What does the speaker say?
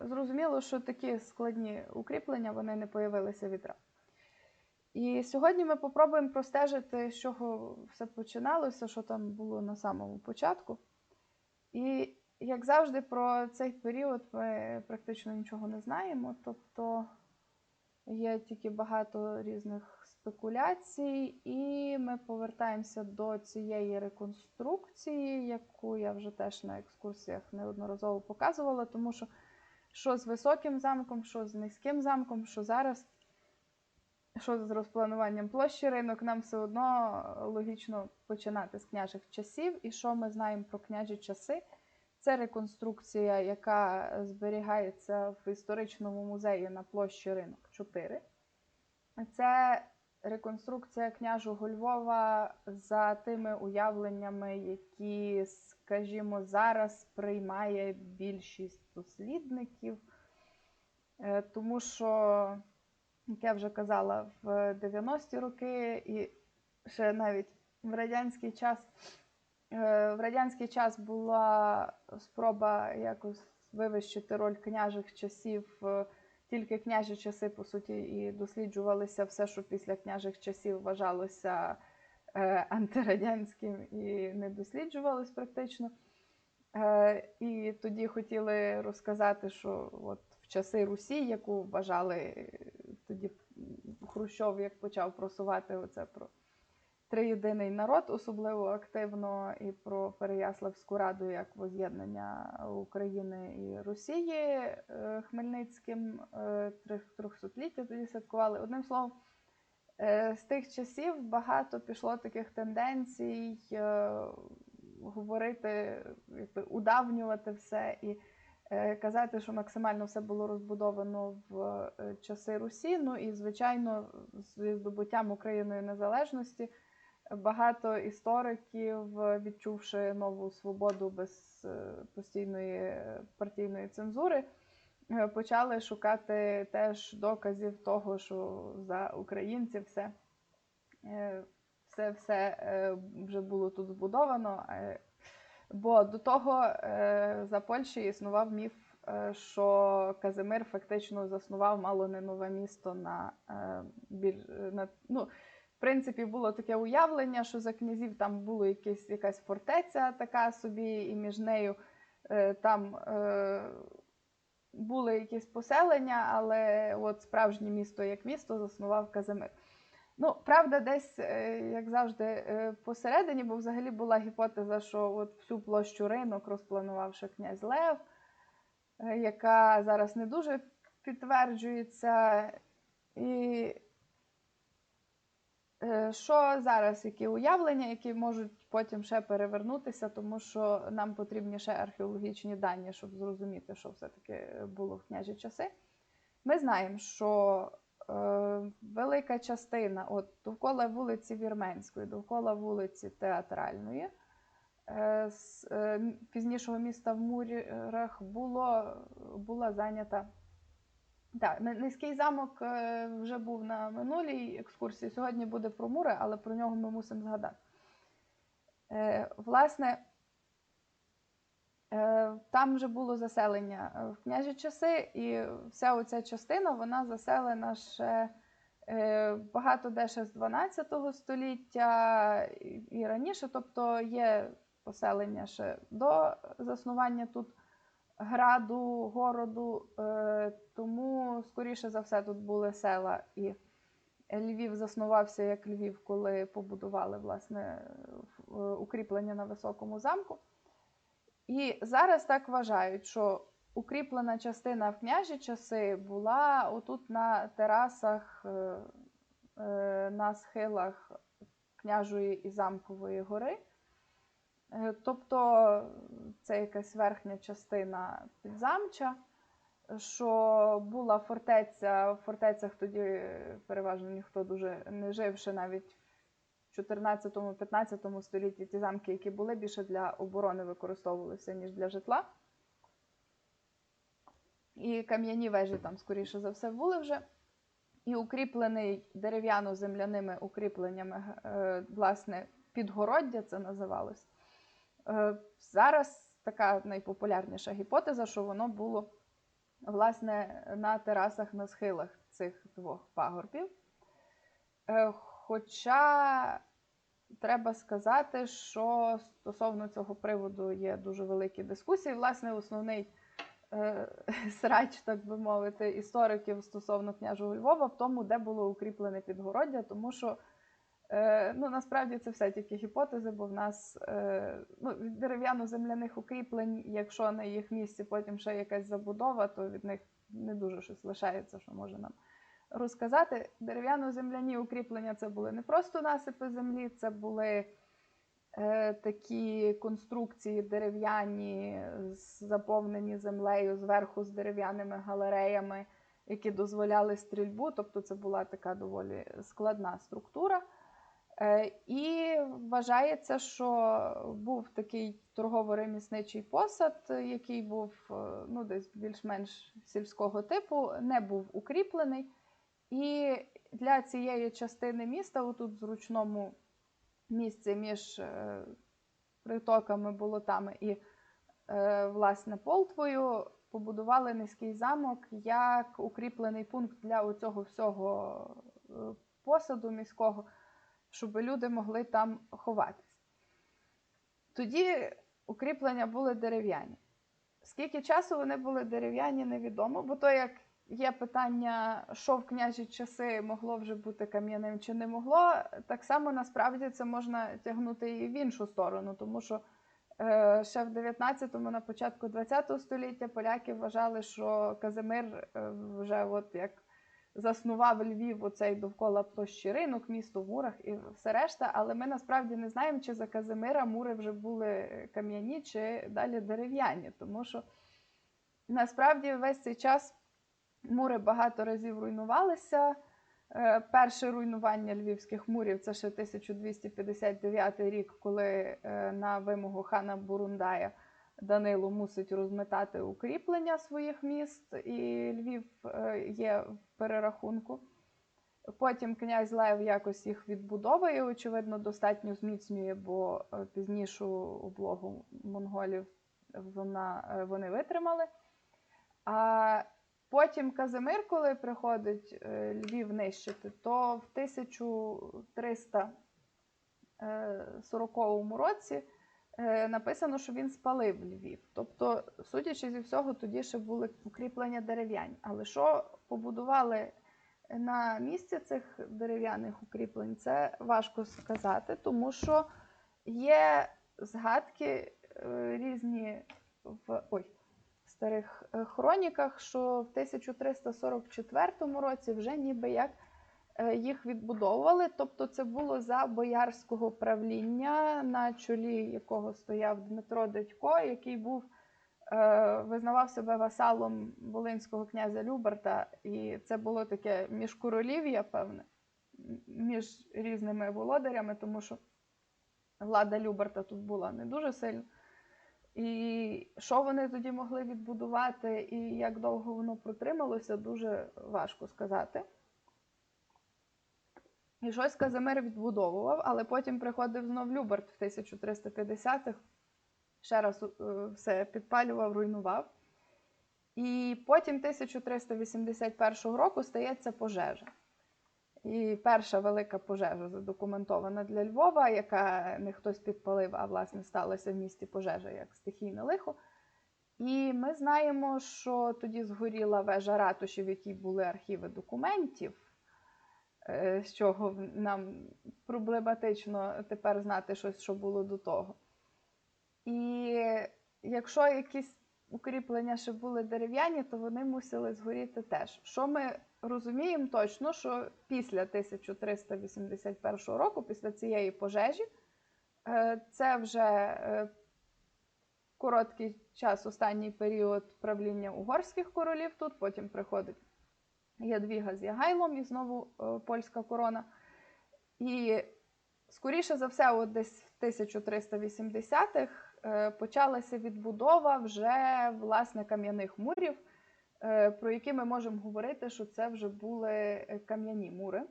зрозуміло, що такі складні укріплення вони не появилися відразу. І сьогодні ми попробуємо простежити, з чого все починалося, що там було на самому початку. І, як завжди, про цей період ми практично нічого не знаємо. Тобто є тільки багато різних спекуляцій, і ми повертаємося до цієї реконструкції, яку я вже теж на екскурсіях неодноразово показувала, тому що що з високим замком, що з низьким замком, що зараз, що з розплануванням площі ринок, нам все одно логічно починати з княжих часів. І що ми знаємо про княжі часи? Це реконструкція, яка зберігається в історичному музеї на площі ринок 4. Це реконструкція княжого Львова за тими уявленнями, які, скажімо, зараз приймає більшість дослідників. Е, тому що, як я вже казала, в 90-ті роки і ще навіть в радянський час. Е, в радянський час була спроба якось вивищити роль княжих часів тільки княжі часи, по суті, і досліджувалися все, що після княжих часів вважалося е, антирадянським і не досліджувалось практично. Е, І тоді хотіли розказати, що от в часи Русі, яку вважали тоді Хрущов, як почав просувати оце про триєдиний народ, особливо активно і про Переяславську раду як воз'єднання України і Росії е, Хмельницьким е, трьохсотліття тоді святкували. Одним словом, е, з тих часів багато пішло таких тенденцій говорити, якби удавнювати все і. Казати, що максимально все було розбудовано в часи Русі. Ну і, звичайно, з здобуттям Україною незалежності Багато істориків, відчувши нову свободу без е, постійної партійної цензури, е, почали шукати теж доказів того, що за українців все е, все, все вже було тут збудовано. Бо до того за Польщі існував міф, що Казимир фактично заснував мало не нове місто на на ну принципі, було таке уявлення, що за князів там була якась, якась фортеця така собі, і між нею е, там е, були якісь поселення, але от справжнє місто як місто заснував Казимир. Ну, правда, десь, е, як завжди, е, посередині, бо взагалі була гіпотеза, що от всю площу ринок розпланував ще князь Лев, е, яка зараз не дуже підтверджується. І що зараз, які уявлення, які можуть потім ще перевернутися, тому що нам потрібні ще археологічні дані, щоб зрозуміти, що все-таки було в княжі часи. Ми знаємо, що е, велика частина от довкола вулиці Вірменської, довкола вулиці Театральної, е, з е, пізнішого міста в Мурах була зайнята. Так, низький замок е, вже був на минулій екскурсії. Сьогодні буде про мури, але про нього ми мусимо згадати. Е, власне, е, там вже було заселення в княжі часи, і вся оця частина вона заселена ще багато де ще з 12 століття і раніше. Тобто є поселення ще до заснування тут граду, городу, е, тому, скоріше за все, тут були села. І Львів заснувався як Львів, коли побудували власне е, укріплення на високому замку. І зараз так вважають, що укріплена частина в княжі часи була отут на терасах, е, на схилах княжої і замкової гори. Е, тобто це якась верхня частина підзамча, що була фортеця, в фортецях тоді переважно ніхто дуже не жив, ще навіть в 14-15 столітті ті замки, які були, більше для оборони використовувалися, ніж для житла. І кам'яні вежі там, скоріше за все, були вже. І укріплений дерев'яно-земляними укріпленнями, е, власне, підгороддя це називалось. Е, зараз така найпопулярніша гіпотеза, що воно було власне, на терасах на схилах цих двох пагорбів. Е, Хоча треба сказати, що стосовно цього приводу є дуже великі дискусії. Власне, основний е, срач, так би мовити, істориків стосовно княжого Львова в тому, де було укріплене підгороддя, тому що ну, насправді це все тільки гіпотези, бо в нас е, ну, від дерев'яно-земляних укріплень, якщо на їх місці потім ще якась забудова, то від них не дуже щось лишається, що може нам розказати. Дерев'яно-земляні укріплення це були не просто насипи землі, це були е, такі конструкції дерев'яні, заповнені землею зверху з дерев'яними галереями, які дозволяли стрільбу. Тобто це була така доволі складна структура. Е, І вважається, що був такий торгово-ремісничий посад, який був е, ну, десь більш-менш сільського типу, не був укріплений. І для цієї частини міста, отут в зручному місці між е, притоками, болотами і власне Полтвою, побудували низький замок як укріплений пункт для оцього всього посаду міського, щоб люди могли там ховатись. Тоді укріплення були дерев'яні. Скільки часу вони були дерев'яні, невідомо, бо то як є питання, що в княжі часи могло вже бути кам'яним чи не могло, так само насправді це можна тягнути і в іншу сторону, тому що е, ще в 19-му, на початку 20-го століття поляки вважали, що Казимир е, вже от як заснував Львів оцей довкола площі ринок, місто в мурах і все решта. Але ми насправді не знаємо, чи за Казимира мури вже були кам'яні, чи далі дерев'яні. Тому що насправді весь цей час мури багато разів руйнувалися. Е, Перше руйнування львівських мурів це ще 1259 рік, коли е, на вимогу хана Бурундая Данило мусить розметати укріплення своїх міст, і Львів е, є в перерахунку. Потім князь Лев якось їх відбудовує, очевидно, достатньо зміцнює, бо е, пізнішу облогу монголів вона, е, вони витримали. А потім Казимир, коли приходить Львів нищити, то в 1340 році написано, що він спалив Львів. Тобто, судячи зі всього, тоді ще були укріплення дерев'яні. Але що побудували на місці цих дерев'яних укріплень, це важко сказати, тому що є згадки е, різні в ой, старих е, хроніках, що в 1344 році вже ніби як е, їх відбудовували. Тобто це було за боярського правління, на чолі якого стояв Дмитро Дядько, який був е, визнавав себе васалом волинського князя Люберта, і це було таке міжкоролів'я, певне, між різними володарями, тому що влада Люберта тут була не дуже сильна. І що вони тоді могли відбудувати, і як довго воно протрималося, дуже важко сказати. І щось Казимир відбудовував, але потім приходив знов Люберт в 1350-х, ще раз е, все підпалював, руйнував. І потім 1381 року стається пожежа. І перша велика пожежа задокументована для Львова, яка не хтось підпалив, а власне сталася в місті пожежа як стихійне лихо. І ми знаємо, що тоді згоріла вежа ратуші, в якій були архіви документів, з чого нам проблематично тепер знати щось, що було до того. І якщо якісь укріплення ще були дерев'яні, то вони мусили згоріти теж. Що ми розуміємо точно, що після 1381 року, після цієї пожежі, е, це вже е, короткий час, останній період правління угорських королів тут, потім приходить Ядвіга з Ягайлом і знову е, польська корона. І скоріше за все, от десь в 1380-х е, почалася відбудова вже власне кам'яних мурів, е, про які ми можемо говорити, що це вже були кам'яні мури.